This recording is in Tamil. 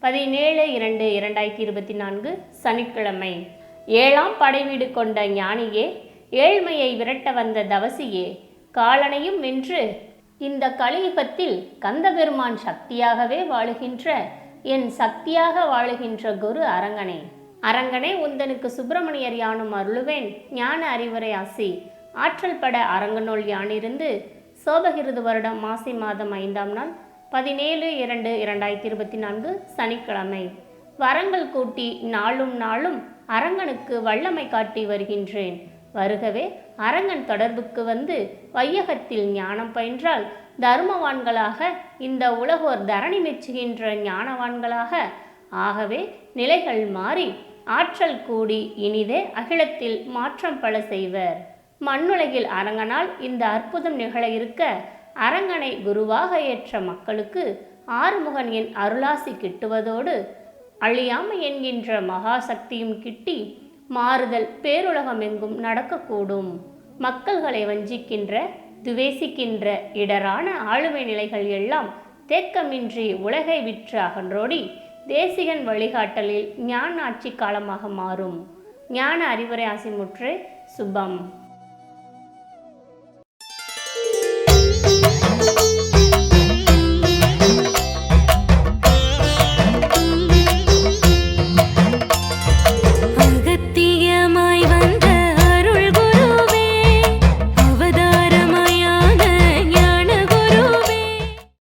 பதினேழு இரண்டு இரண்டாயிரத்தி இருபத்தி நான்கு சனிக்கிழமை. ஏழாம் படைவீடு கொண்ட ஞானியே ஏழ்மையை விரட்ட வந்த தவசியே காலனையும் வென்று இந்த கலியுகத்தில் கந்தபெருமான் சக்தியாகவே வாழுகின்ற என் சக்தியாக வாழுகின்ற குரு அரங்கனே. அரங்கனே உந்தனுக்கு சுப்பிரமணியர் யானும் அருளுவேன். ஞான அறிவுரை ஆசி ஆற்றல் பட அரங்கநூல் யானிருந்து சோபகிருது வருடம் மாசி மாதம் ஐந்தாம் நாள் பதினேழு இரண்டு இரண்டாயிரத்தி இருபத்தி நான்கு சனிக்கிழமை. வரங்கள் கூட்டி நாளும் நாளும் அரங்கனுக்கு வல்லமை காட்டி வருகின்றேன். வருகவே அரங்கன் தொடர்புக்கு வந்து வையகத்தில் ஞானம் பயின்றால் தர்மவான்களாக இந்த உலகோர் தரணி மெச்சுகின்ற ஞானவான்களாக. ஆகவே நிலைகள் மாறி ஆற்றல் கூடி இனிதே அகிலத்தில் மாற்றம் பல செய்வர். மண்ணுலகில் அரங்கனால் இந்த அற்புதம் நிகழ இருக்க அரங்கனை குருவாக ஏற்ற மக்களுக்கு ஆறுமுகன் என் அருளாசி கிட்டுவதோடு அழியாமை என்கின்ற மகாசக்தியும் கிட்டி மாறுதல் பேருலகமெங்கும் நடக்கக்கூடும். மக்கள்களை வஞ்சிக்கின்ற துவேசிக்கின்ற இடரான ஆளுமை நிலைகள் எல்லாம் தேக்கமின்றி உலகை விற்று அகன்றோடி தேசிகன் வழிகாட்டலில் ஞான ஆட்சி காலமாக மாறும். ஞான அறிவுரை ஆசிமுற்று சுபம்.